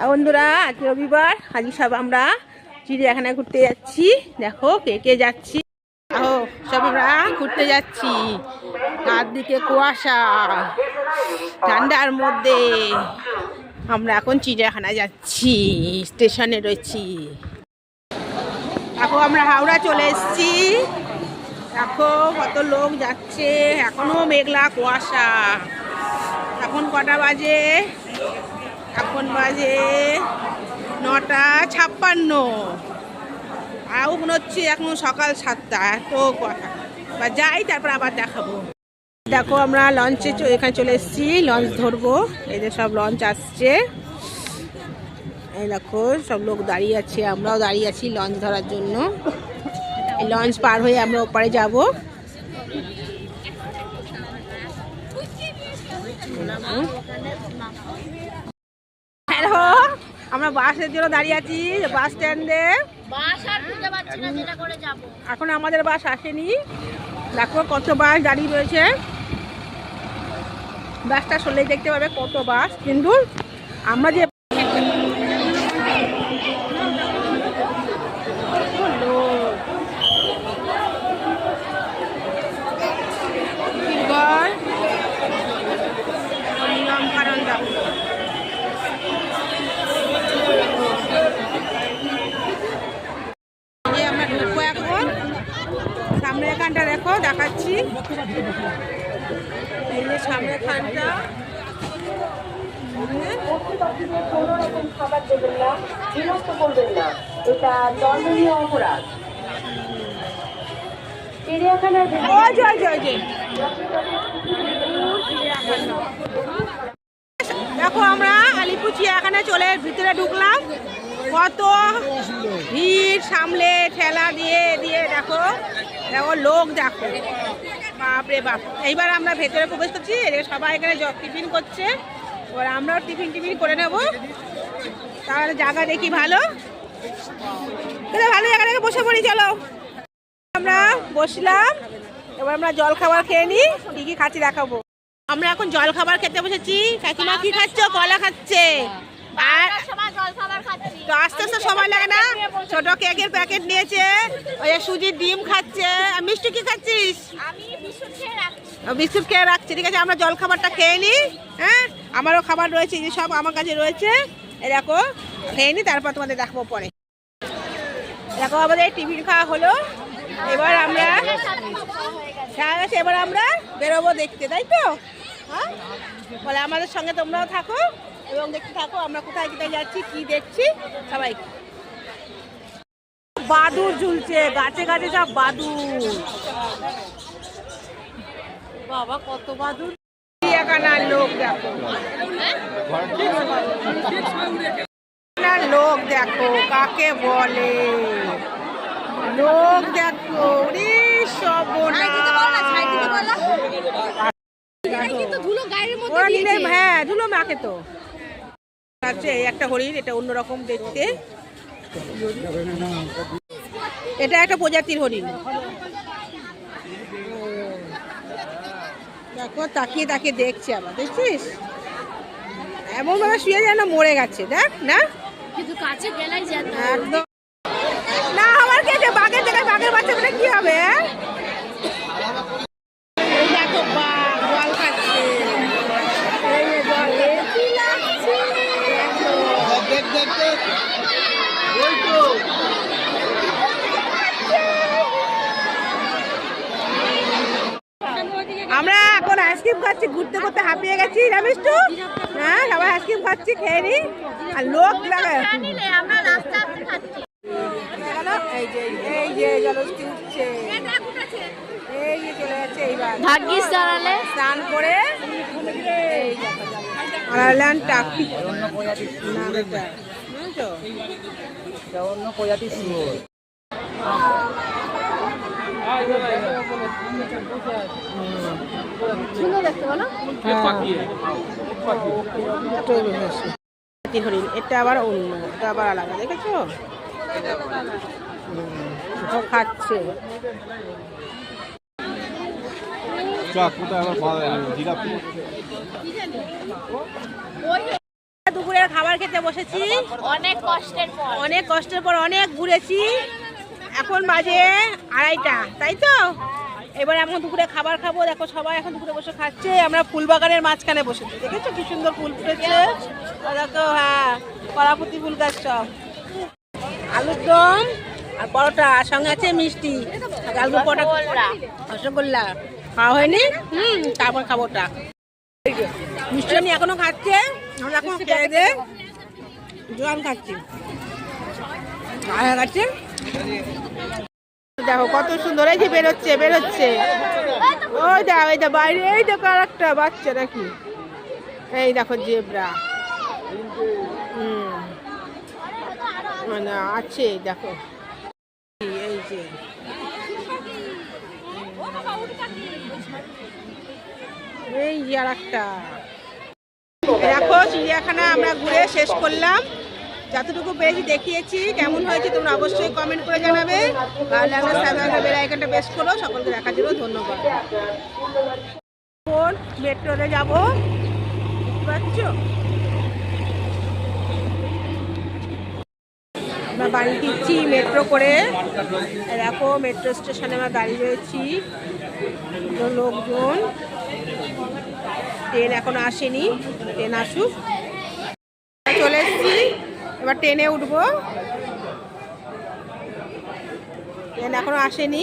বন্ধুরা আজ রবিবার আজকে সব আমরা চিড়িয়াখানায় ঘুরতে যাচ্ছি। দেখো কে কে যাচ্ছি। আহো, সব আমরা ঘুরতে যাচ্ছি। তার দিকে কুয়াশা, ঠান্ডার মধ্যে আমরা এখন চিড়িয়াখানায় যাচ্ছি, স্টেশনে রয়েছি। এখন আমরা হাওড়া চলে এসেছি। দেখো, কত লোক যাচ্ছে। এখনও মেঘলা কুয়াশা। এখন কটা বাজে? এখন বাজে নটা ছাপ্পান্ন। আর মনে হচ্ছে এখন সকাল সাতটা, এত কথা। বা যাই, তারপর আবার দেখাবো। দেখো আমরা লঞ্চে এখানে চলে এসেছি লঞ্চ ধরবো। এই যে সব লঞ্চ আসছে। এই দেখো, সব লোক দাঁড়িয়ে আছে, আমরাও দাঁড়িয়ে আছি লঞ্চ ধরার জন্য। এই লঞ্চ পার হয়ে আমরা ওপারে যাব। আমরা বাসের জন্য দাঁড়িয়ে আছি বাস স্ট্যান্ডে। এখন আমাদের বাস আসেনি। দেখো কত বাস দাঁড়িয়ে রয়েছে। বাসটা সরলেই দেখতে পাবে কত বাস। কিন্তু আমরা যে শিবগড়, নিয়ম কারণ যাব এই আমরা ঢুকবো এখন সামনে এখানটা দেখো দেখাচ্ছি সামনে না এটা অপরাধ দেখো আমরা আলিপুর চিড়িয়াখানায় চলে ভিতরে ঢুকলাম। কত ভিড় সামলে ঠেলা দিয়ে দিয়ে দেখো। দেখো লোক দেখো। বাপরে বাপ। এইবার আমরা ভেতরে প্রবেশ করছি সবাই এখানে টিফিন করছে। এবার আমরাও টিফিন টিফিন করে নেব। তাহলে জায়গা দেখি ভালো। ভালো জায়গা দেখে বসে পড়ি, চলো। আমরা বসলাম, এবার আমরা জল খাবার খেয়ে নিই কি কি খাচ্ছি দেখাবো। আমরা এখন জল খাবার খেতে বসেছি। কাকিমা কি খাচ্ছ? কলা খাচ্ছে। আর তো আস্তে আস্তে সময় লাগে না। ছোট কেকের প্যাকেট নিয়েছে। ওই সুজির ডিম খাচ্ছে। মিষ্টি কি খাচ্ছিস? আমি বিস্কুট খেয়ে রাখছি। ঠিক আছে? আমরা জল খাবারটা খেয়ে নিই হ্যাঁ? আমারও খাবার রয়েছে যে সব আমার কাছে রয়েছে। দেখো, খেয়ে নিই, তারপর তোমাদের দেখাবো পরে। দেখো, আমাদের টিফিন খাওয়া হলো। এবার আমরা হয়ে গেছে, এবার আমরা বেরোবো দেখতে, তাই তো? হ্যাঁ? বলে আমাদের সঙ্গে তোমরাও থাকো, এবং দেখতে থাকো, আমরা কোথায় কোথায় যাচ্ছি, কি দেখছি, সবাই। বাদুর ঝুলছে, গাছে গাছে সব বাদুর বাবা কত বাদুর চিড়িয়াখানার লোক দেখো। লোক দেখো কাকে বলে? লোক দেখো রে নিলে হ্যাঁ ধুলো মাকে তো। আছে একটা হরিণ এটা অন্যরকম দেখতে। এটা একটা প্রজাতির হরিণ। দেখো তাকিয়ে তাকিয়ে দেখছে আবার দেখছিস? এমন ভাবে শুয়ে যেন মরে গেছে দেখ না? কিন্তু কাছে গেলাই যেত একদম। না আমার কি বাঘের জায়গায় বাঘের বাচ্চা কি হবে হ্যাঁ? এই দেখো বাঘ জল খাচ্ছে এই যে জল এ কি লাগছে দেখো। আমরা এখন আইসক্রিম খাচ্ছি ঘুরতে ঘুরতে হাঁপিয়ে গেছি জানিস তো? হ্যাঁ সবাই আইসক্রিম খাচ্ছি খেয়ে নি। আর লোক লাগায় নিলে আমরা রাস্তা খাচ্ছি গেল এই যে এই যে জলষ্ঠি উঠছে এই যে চলে যাচ্ছে এইবার ভাগ্যিস দাঁড়ালে। স্নান করে। টাকি। অন্য প্রজাতির সুন্দর দেখতে বলো। হরিণ এটা আবার অন্য এটা আবার আলাদা দেখেছ? ও খাচ্ছে। দুপুরের খাবার খেতে বসেছি। অনেক কষ্টের পর। অনেক কষ্টের পর অনেক ঘুরেছি। এখন বাজে আড়াইটা তাই তো? এবার এখন দুপুরে খাবার খাব দেখো সবাই এখন দুপুরে বসে খাচ্ছে। আমরা ফুল বাগানের মাঝখানে বসেছি দেখেছ কি সুন্দর ফুল ফুটেছে? দেখো হ্যাঁ কলাপতি ফুল গাছ সব। আলুর দম আর পরোটা আর সঙ্গে আছে মিষ্টি। আলুর পরোটা রসগোল্লা। খাওয়া হয়নি? হুম তারপর খাব ওটা। মিষ্টি আমি এখনও খাচ্ছে। আমরা এখন খেয়ে দে জল খাচ্ছি। আয়া খাচ্ছে দেখো কত সুন্দর, এই যে বেরোচ্ছে বেরোচ্ছে। ওই দেখো, এই দেখো, বাইরে, এই দেখো আর একটা বাচ্চা নাকি এই দেখো জেব্রা। হুম। মানে আছে, দেখো। এই যে। এই আর একটা। দেখো, চিড়িয়াখানা আমরা ঘুরে শেষ করলাম। যতটুকু পেরেছি দেখিয়েছি। কেমন হয়েছে তোমরা অবশ্যই কমেন্ট করে জানাবে। ভালো লাগলে আইকনটা প্রেস করো সকলকে দেখার জন্য ধন্যবাদ। মেট্রোতে যাব? পারছ? আমরা বাড়ি ফিরছি মেট্রো করে। দেখো, মেট্রো স্টেশনে আমরা দাঁড়িয়ে রয়েছি। লোকজন। ট্রেন এখনও আসেনি। ট্রেন আসুক। চলে এসেছি। এবার ট্রেনে উঠবো। ট্রেন এখনও আসেনি।